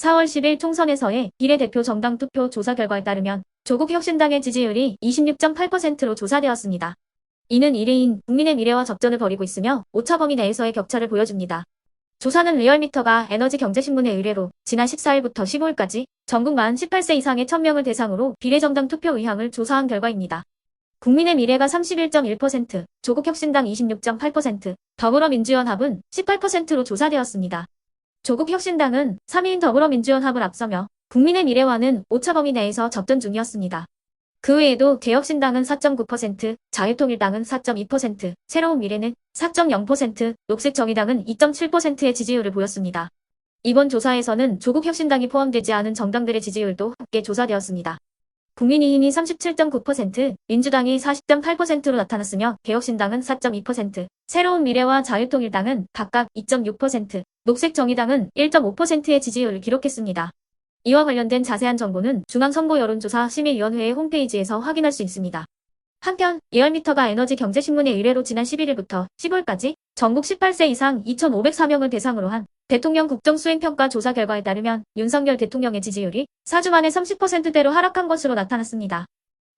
4월 10일 총선에서의 비례 대표 정당 투표 조사 결과에 따르면 조국 혁신당의 지지율이 26.8%로 조사되었습니다. 이는 1위인 국민의 미래와 접전을 벌이고 있으며 오차 범위 내에서의 격차를 보여줍니다. 조사는 리얼미터가 에너지경제신문의 의뢰로 지난 14일부터 15일까지 전국 만 18세 이상의 1000명을 대상으로 비례정당 투표 의향을 조사한 결과입니다. 국민의 미래가 31.1%, 조국혁신당 26.8%, 더불어민주연합은 18%로 조사되었습니다. 조국 혁신당은 3위인 더불어민주연합을 앞서며 국민의 미래와는 오차 범위 내에서 접전 중이었습니다. 그 외에도 개혁신당은 4.9%, 자유통일당은 4.2%, 새로운 미래는 4.0%, 녹색정의당은 2.7%의 지지율을 보였습니다. 이번 조사에서는 조국 혁신당이 포함되지 않은 정당들의 지지율도 함께 조사되었습니다. 국민의힘이 37.9%, 민주당이 40.8%로 나타났으며 개혁신당은 4.2%, 새로운 미래와 자유통일당은 각각 2.6%, 녹색정의당은 1.5%의 지지율을 기록했습니다. 이와 관련된 자세한 정보는 중앙선거여론조사 심의위원회의 홈페이지에서 확인할 수 있습니다. 한편 리얼미터가 에너지경제신문의 의뢰로 지난 11일부터 15일까지 전국 18세 이상 2,504명을 대상으로 한 대통령 국정수행평가 조사 결과에 따르면 윤석열 대통령의 지지율이 4주 만에 30%대로 하락한 것으로 나타났습니다.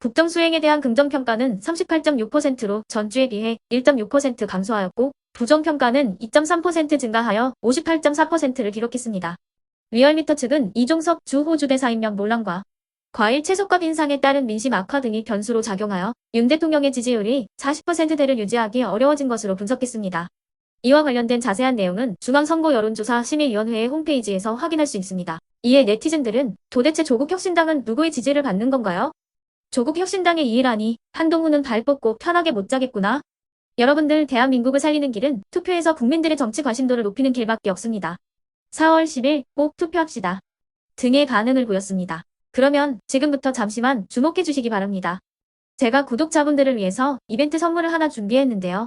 국정수행에 대한 긍정평가는 38.6%로 전주에 비해 1.6% 감소하였고 부정평가는 2.3% 증가하여 58.4%를 기록했습니다. 리얼미터 측은 이종석 주 호주 대사 임명 논란과 과일 채소값 인상에 따른 민심 악화 등이 변수로 작용하여 윤 대통령의 지지율이 40%대를 유지하기 어려워진 것으로 분석했습니다. 이와 관련된 자세한 내용은 중앙선거 여론조사 심의위원회의 홈페이지에서 확인할 수 있습니다. 이에 네티즌들은 도대체 조국혁신당은 누구의 지지를 받는 건가요? 조국혁신당의 이해라니 한동훈은 발 뻗고 편하게 못 자겠구나. 여러분들 대한민국을 살리는 길은 투표에서 국민들의 정치 관심도를 높이는 길밖에 없습니다. 4월 10일 꼭 투표합시다. 등의 반응을 보였습니다. 그러면 지금부터 잠시만 주목해 주시기 바랍니다. 제가 구독자분들을 위해서 이벤트 선물을 하나 준비했는데요.